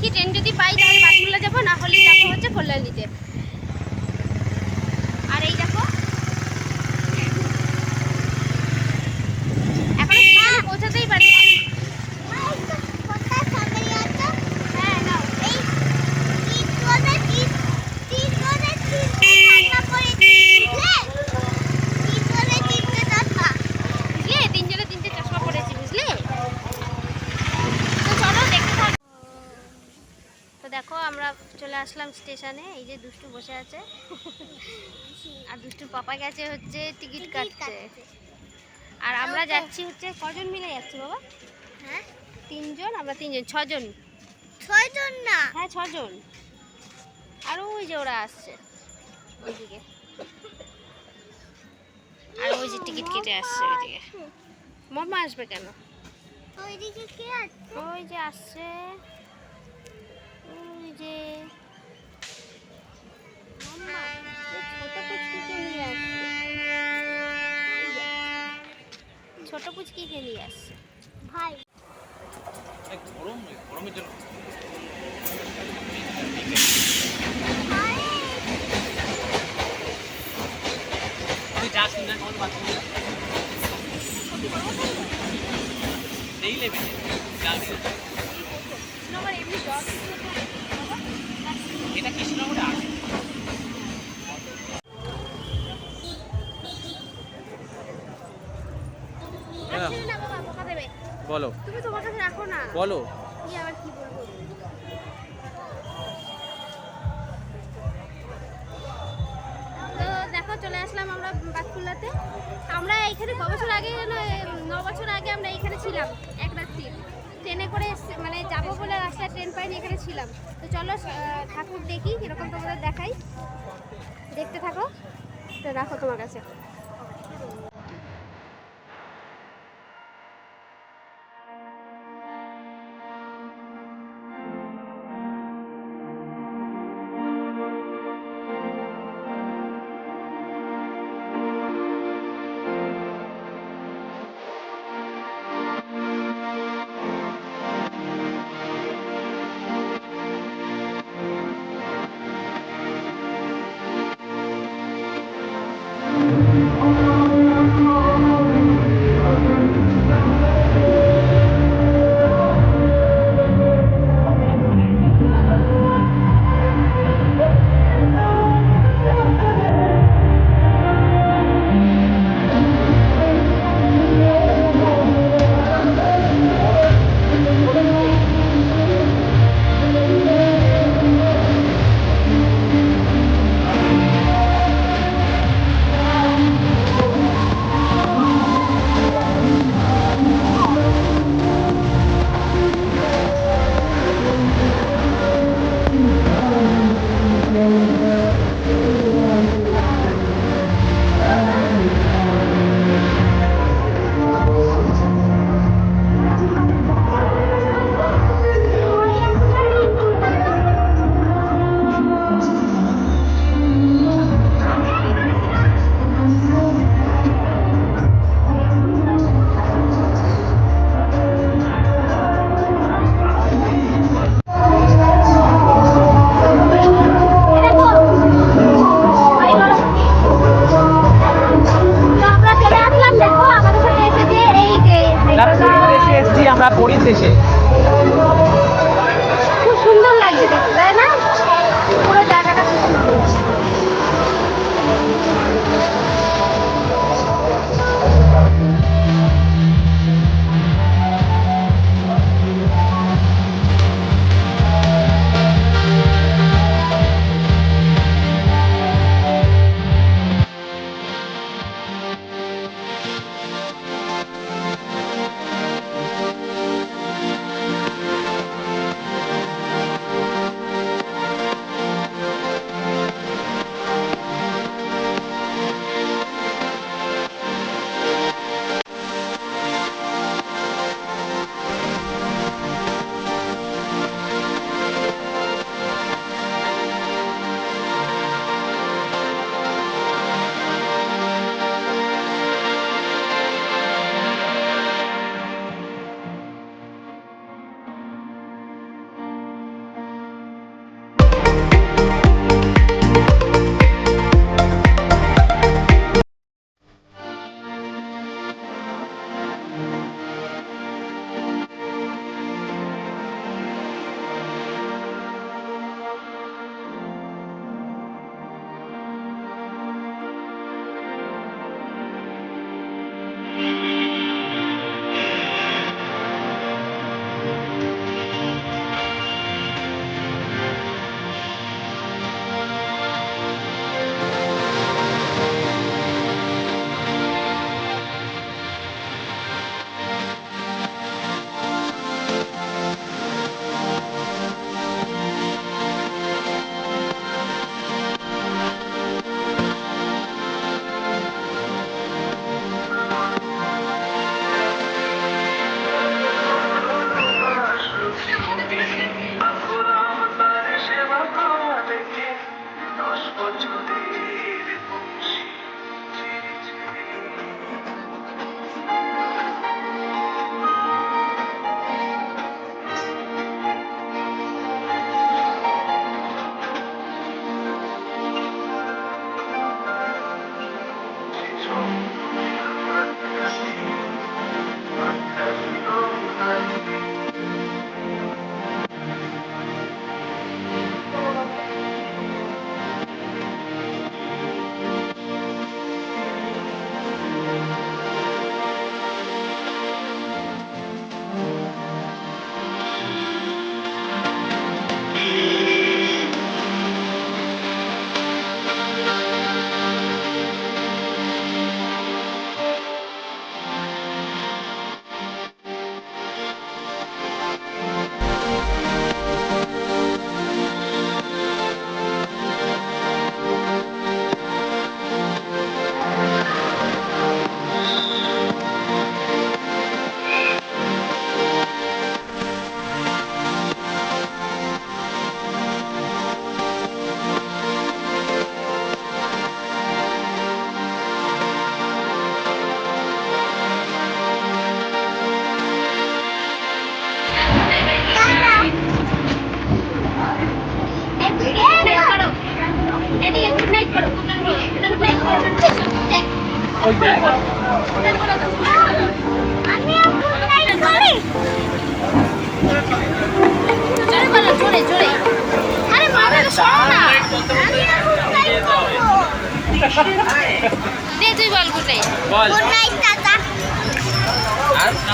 দেখি ট্রেন যদি পাই তাহলে বাসগুলো যাব না হলে যাব হচ্ছে কল্যাণীতে আর এই দেখো এখন স্টেশনে পৌঁছাতেই পারি হ্যাঁ নাও বুঝলে তিনজনে তিনটে চশমা পড়েছি বুঝলে তো চলো দেখতে থাক তো দেখো আমরা চলে আসলাম স্টেশনে। এই যে দুষ্টু বসে আছে। আর দুষ্টু পাপা গেছে হচ্ছে টিকিট কাটছে আর আমরা যাচ্ছি হচ্ছে কজন মিলে যাচ্ছি বাবা? হ্যাঁ? তিনজন? আমরা তিনজন। ছজন? ছয়জন না? হ্যাঁ ছজন। আর ওই যে ওরা আসছে। ওইদিকে। আর ওই যে টিকিট কেটে আসছে। ওইদিকে। মামা আসবে কেন? ওইদিকে কে আছে? ওই যে আসছে। যে ছোট পুচকিকে নিয়ে আসছে? ভাই। গরম গরমের জন্য যাস না কোন বাথরুমে নেই লেবে যাবি আমার এমনি জ্বর এটা কৃষ্ণনগরে আছে দেবে। বলো। তুমি তোমার কাছে রাখো না। বলো। কি আবার কি বলব? দেখো চলে আসলাম আমরা বাতকুল্লাতে। আমরা এখানে ক বছর আগে ন বছর আগে আমরা এখানে ছিলাম এক রাত্রি। ট্রেনে করে মানে যাব বলে রাস্তায় ট্রেন পাইনি, এখানে ছিলাম। তো চলো ঠাকুর দেখি এরকম তোমাদের দেখাই। দেখতে থাকো। তো রাখো তোমার কাছে। দে তুই বল বল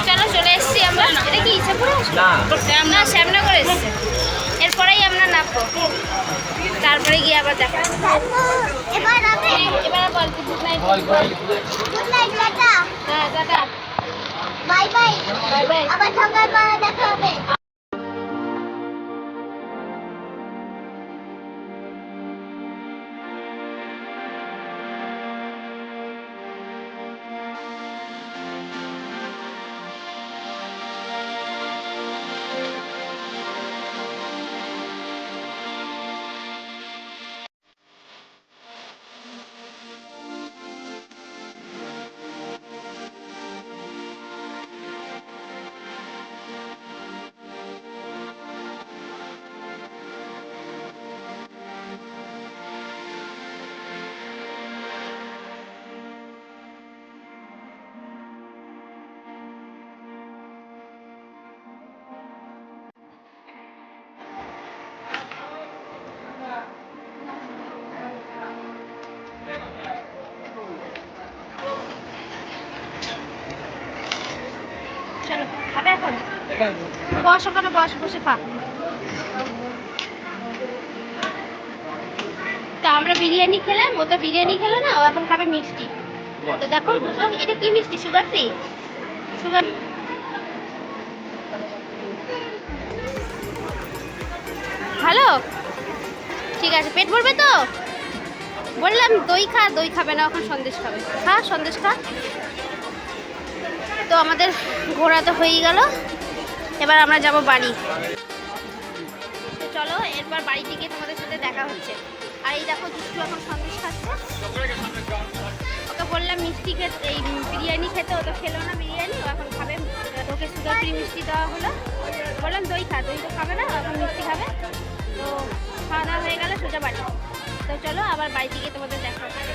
চলো চলে এসেছি আমরা? এটা কি ইচ্ছা করে? না। আমরা শ্যামনগর এসেছি। এরপরেই আমরা নামবো। তারপরে গিয়ে আবার দেখা এবার আমি এবার বল গুড নাইট গুড নাইট টাটা। হ্যাঁ tata. Bye bye. Bye bye. আবার সকালবেলা দেখা চলো, খাবে এখন? বস, ওখানে বস, বসে খা। তা আমরা বিরিয়ানি খেলাম, ও তো বিরিয়ানি খেলো না, ও এখন খাবে মিষ্টি। তো দেখো এটা কি মিষ্টি সুগার ফ্রি সুগার ভালো? ঠিক আছে, পেট ভরবে তো? বললাম দই খা, দই খাবে না, এখন সন্দেশ খাবে। খা, সন্দেশ খা। তো আমাদের ঘোরা তো হয়েই গেল। এবার আমরা যাব বাড়ি। তো চলো, এরপর বাড়িতে গিয়ে তোমাদের সাথে দেখা হচ্ছে। আর এই দেখো, দুষ্টু এখন সন্দেশ খাচ্ছে। ওকে বললাম, মিষ্টি খেতে এই বিরিয়ানি খেতে, ও তো খেলো না বিরিয়ানি। ও এখন খাবে। ওকে সুগার ফ্রি মিষ্টি দেওয়া হলো। বললাম, দই খা, দই তো খাবে না এখন মিষ্টি খাবে। তো খাওয়া দাওয়া হয়ে গেলে, সোজা বাড়ি। তো চলো, আবার বাড়িতে গিয়ে তোমাদের দেখা হচ্ছে।